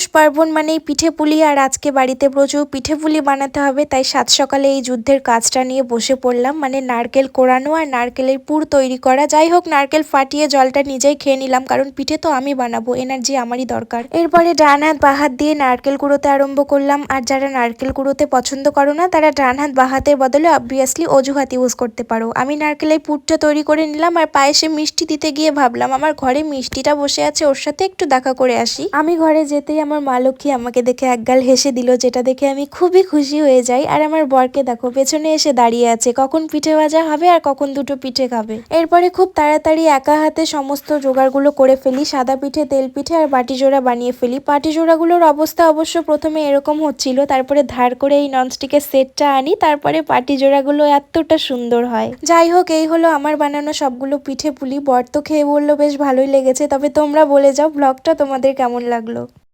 পৌষ পার্বণ মানেই পিঠে পুলি, আর আজকে বাড়িতে প্রচুর পিঠে পুলি বানাতে হবে, তাই সাত সকালে এই যুদ্ধের কাজটা নিয়ে বসে পড়লাম। মানে নারকেল কোরানো আর নারকেলের পুর তৈরি করা। যাই হোক, নারকেল ফাটিয়ে জলটা নিজেই খেয়ে নিলাম, কারণ পিঠে তো আমি বানাবো, এনার্জি আমারই দরকার। এরপরে ডান হাত বা হাত দিয়ে নারকেল কুড়োতে আরম্ভ করলাম, আর যারা নারকেল কুড়োতে পছন্দ করো না, তারা ডান হাত বা হাতের বদলে অবভিয়াসলি অজুহাত ইউজ করতে পারো। আমি নারকেলের পুরটা তৈরি করে নিলাম, আর পায়েসে মিষ্টি দিতে গিয়ে ভাবলাম, আমার ঘরে মিষ্টিটা বসে আছে, ওর সাথে একটু দেখা করে আসি। আমি ঘরে যেতেই আমার মা লক্ষ্মী আমাকে দেখে একগাল হেসে দিল, যেটা দেখে আমি খুবই খুশি হয়ে যাই। আর আমার বরকে দেখো, পেছনে এসে দাঁড়িয়ে আছে, কখন পিঠে ভাজা হবে আর কখন দুটো পিঠে খাবে। এরপরে খুব তাড়াতাড়ি একা হাতে সমস্ত জোগাড়গুলো করে ফেলি, সাদা পিঠে, তেল পিঠে আর বাটি জোড়া বানিয়ে ফেলি। পাটি জোড়াগুলোর অবস্থা অবশ্য প্রথমে এরকম হচ্ছিল, তারপরে ধার করে এই ননস্টিকের সেটটা আনি, তারপরে পাটি জোড়াগুলো এতটা সুন্দর হয়। যাই হোক, এই হলো আমার বানানো সবগুলো পিঠে পুলি। বর তো খেয়ে বলল, বেশ ভালোই লেগেছে। তবে তোমরা বলে যাও, ব্লগটা তোমাদের কেমন লাগল?